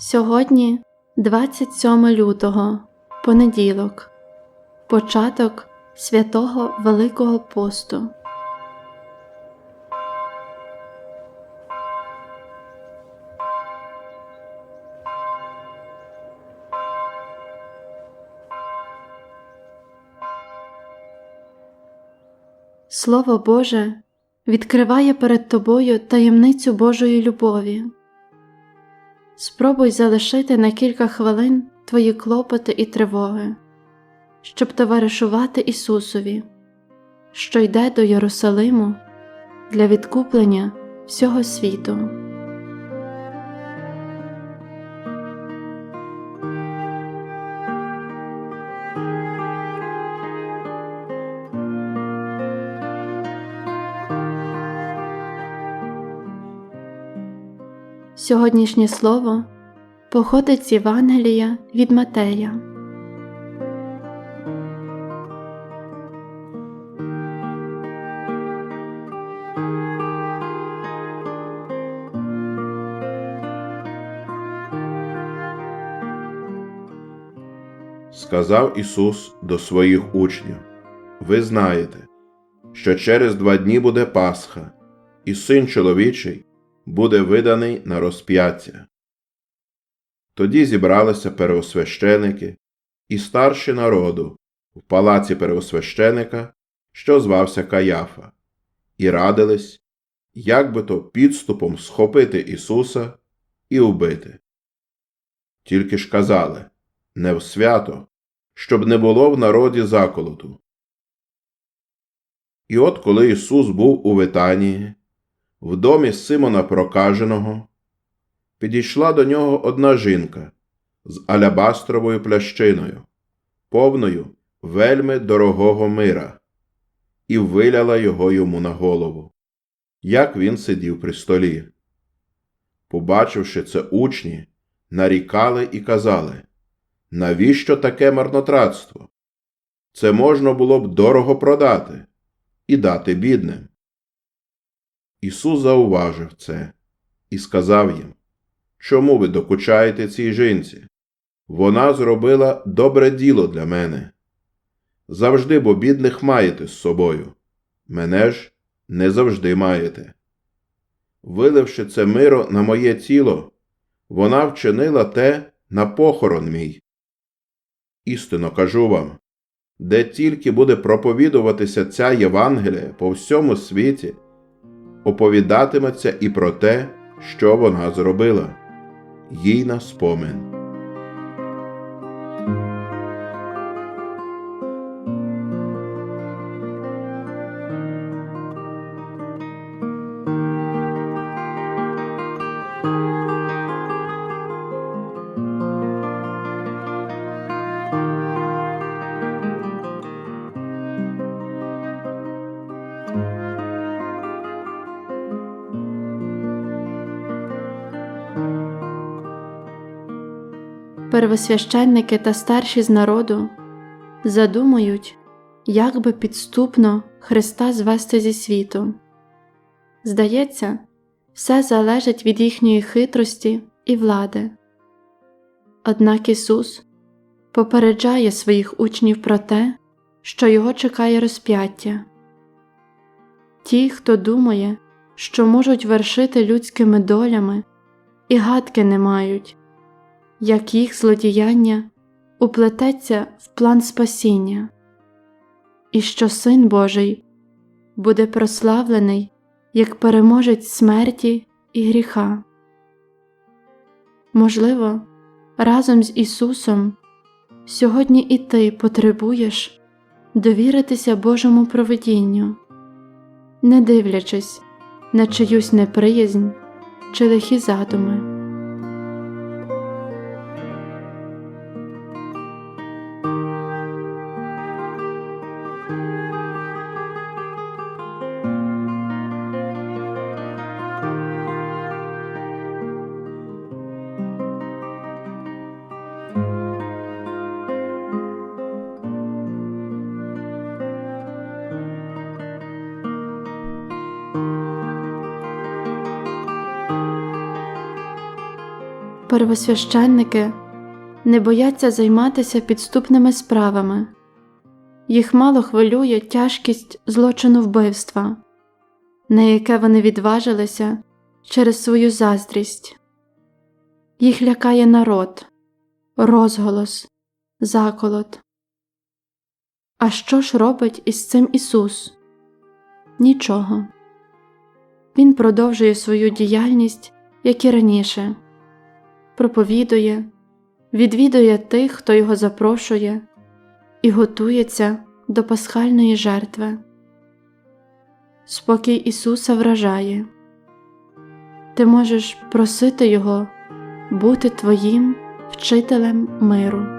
Сьогодні 27 лютого, понеділок, початок святого Великого посту. Слово Боже відкриває перед тобою таємницю Божої любові. Спробуй залишити на кілька хвилин твої клопоти і тривоги, щоб товаришувати Ісусові, що йде до Єрусалиму для відкуплення всього світу. Сьогоднішнє слово походить з Євангелія від Матея. Сказав Ісус до своїх учнів: Ви знаєте, що через два дні буде Пасха, і син чоловічий буде виданий на розп'яття. Тоді зібралися первосвященики і старші народу в палаці первосвященика, що звався Каяфа, і радились, як би то підступом схопити Ісуса і убити. Тільки ж казали не в свято, щоб не було в народі заколоту. І от коли Ісус був у Витанії, в домі Симона Прокаженого, підійшла до нього одна жінка з алябастровою плящиною, повною вельми дорогого мира, і виляла його йому на голову, як він сидів при столі. Побачивши це учні, нарікали і казали навіщо таке марнотратство? Це можна було б дорого продати і дати бідним. Ісус зауважив це і сказав їм Чому ви докучаєте цій жінці? Вона зробила добре діло для мене. Завжди бо бідних маєте з собою, мене ж не завжди маєте. Виливши це миро на моє тіло, вона вчинила те на похорон мій. Істинно кажу вам, де тільки буде проповідуватися ця Євангелія по всьому світі, оповідатиметься і про те, що вона зробила, їй на спомин. Первосвященники та старші з народу задумують, як би підступно Христа звести зі світу. Здається, все залежить від їхньої хитрості і влади. Однак Ісус попереджає своїх учнів про те, що його чекає розп'яття. Ті, хто думає, що можуть вершити людськими долями, і гадки не мають, як їх злодіяння уплететься в план спасіння, і що Син Божий буде прославлений як переможець смерті і гріха. Можливо, разом з Ісусом сьогодні і ти потребуєш довіритися Божому провидінню, не дивлячись на чиюсь неприязнь чи лихі задуми. Первосвященники не бояться займатися підступними справами, їх мало хвилює тяжкість злочину вбивства, на яке вони відважилися через свою заздрість. Їх лякає народ, розголос, заколот. А що ж робить із цим Ісус? Нічого. Він продовжує свою діяльність, як і раніше, проповідує, відвідує тих, хто його запрошує, і готується до пасхальної жертви. Спокій Ісуса вражає. Ти можеш просити Його бути твоїм вчителем миру.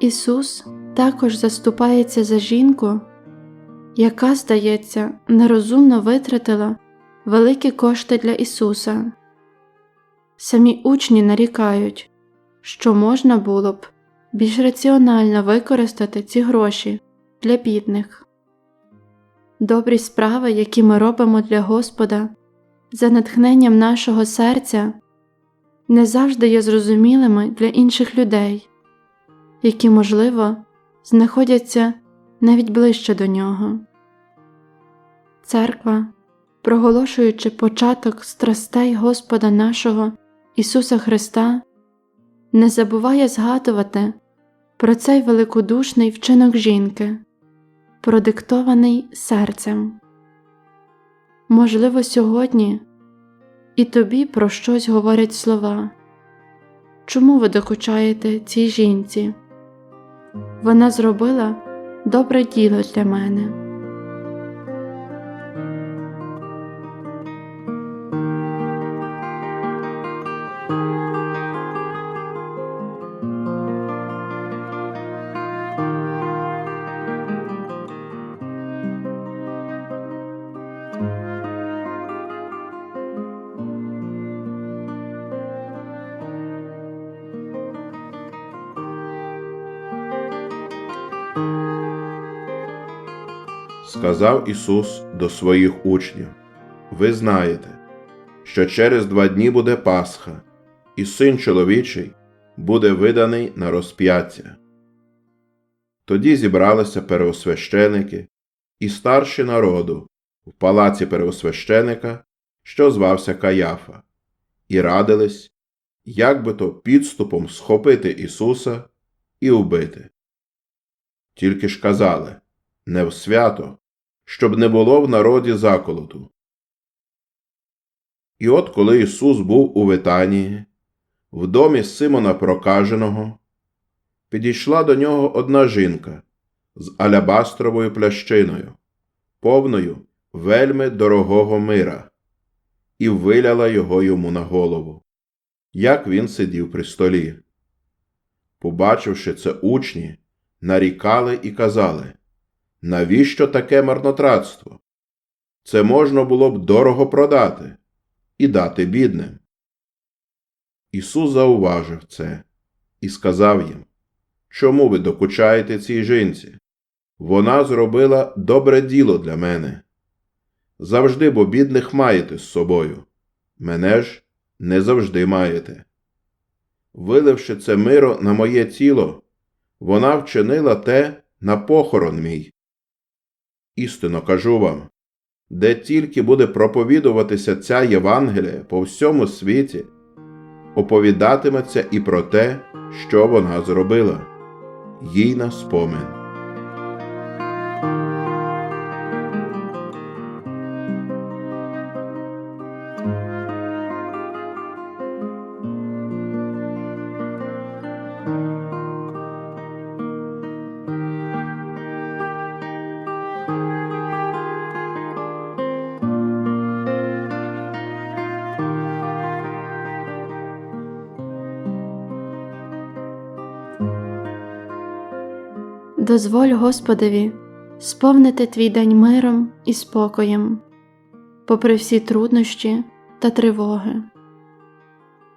Ісус також заступається за жінку, яка, здається, нерозумно витратила великі кошти для Ісуса. Самі учні нарікають, що можна було б більш раціонально використати ці гроші для бідних. Добрі справи, які ми робимо для Господа, за натхненням нашого серця, не завжди є зрозумілими для інших людей які, можливо, знаходяться навіть ближче до нього. Церква, проголошуючи початок страстей Господа нашого Ісуса Христа, не забуває згадувати про цей великодушний вчинок жінки, продиктований серцем. Можливо, сьогодні і тобі про щось говорять слова. Чому ви докучаєте цій жінці? Вона зробила добре діло для мене. Сказав Ісус до своїх учнів: Ви знаєте, що через два дні буде Пасха, і син чоловічий буде виданий на розп'яття. Тоді зібралися переосвященики і старші народу в палаці переосвященика, що звався Каяфа, і радились, як би то підступом схопити Ісуса і убити. Тільки ж казали не в свято, щоб не було в народі заколоту. І от коли Ісус був у Витанії, в домі Симона Прокаженого, підійшла до нього одна жінка з алябастровою плящиною, повною вельми дорогого мира, і виляла його йому на голову, як він сидів при столі. Побачивши це учні, нарікали і казали Навіщо таке марнотратство? Це можна було б дорого продати і дати бідним. Ісус зауважив це і сказав їм Чому ви докучаєте цій жінці? Вона зробила добре діло для мене. Завжди бо бідних маєте з собою, мене ж не завжди маєте. Виливши це миро на моє тіло, вона вчинила те на похорон мій. Істинно кажу вам, де тільки буде проповідуватися ця Євангелія по всьому світі, оповідатиметься і про те, що вона зробила, їй на спомин. Дозволь Господеві сповнити твій день миром і спокоєм, попри всі труднощі та тривоги.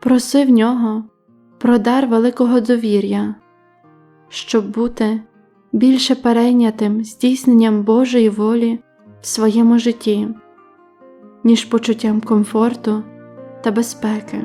Проси в нього про дар великого довір'я, щоб бути більше перейнятим здійсненням Божої волі в своєму житті, ніж почуттям комфорту та безпеки.